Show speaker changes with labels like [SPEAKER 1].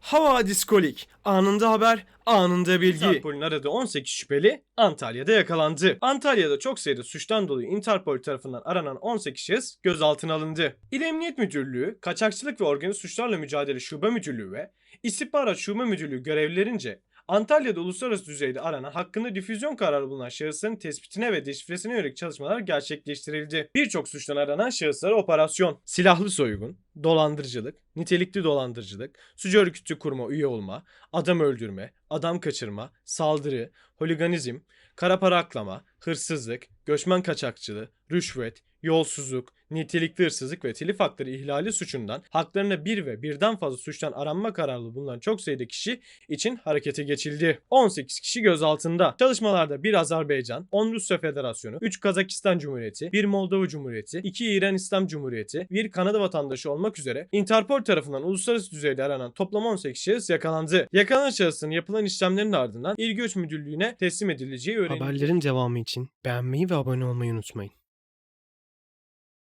[SPEAKER 1] Havadis Kolik. Anında haber, anında bilgi.
[SPEAKER 2] Interpol'ün aradığı 18 şüpheli Antalya'da yakalandı. Antalya'da çok sayıda suçtan dolayı Interpol tarafından aranan 18 şahıs gözaltına alındı. İl Emniyet Müdürlüğü, Kaçakçılık ve Organize Suçlarla Mücadele Şube Müdürlüğü ve İstihbarat Şube Müdürlüğü görevlilerince Antalya'da uluslararası düzeyde aranan hakkında difüzyon kararı bulunan şahısların tespitine ve deşifresine yönelik çalışmalar gerçekleştirildi. Birçok suçtan aranan şahıslara operasyon, silahlı soygun, dolandırıcılık, nitelikli dolandırıcılık, suç örgütü kurma üye olma, adam öldürme, adam kaçırma, saldırı, holiganizm, kara para aklama, hırsızlık, göçmen kaçakçılığı, rüşvet, yolsuzluk, nitelikli hırsızlık ve telif hakları ihlali suçundan haklarına bir ve birden fazla suçtan aranma kararlı bulunan çok sayıda kişi için harekete geçildi. 18 kişi gözaltında. Çalışmalarda bir Azerbaycan, 10 Rusya Federasyonu, 3 Kazakistan Cumhuriyeti, 1 Moldova Cumhuriyeti, 2 İran İslam Cumhuriyeti, 1 Kanada vatandaşı olmak üzere Interpol tarafından uluslararası düzeyde aranan toplam 18 şahıs yakalandı. Yakalanan şahısın yapılan işlemlerin ardından İl Göç Müdürlüğü'ne teslim edileceği öğrenildi.
[SPEAKER 1] Haberlerin devamı için beğenmeyi ve abone olmayı unutmayın.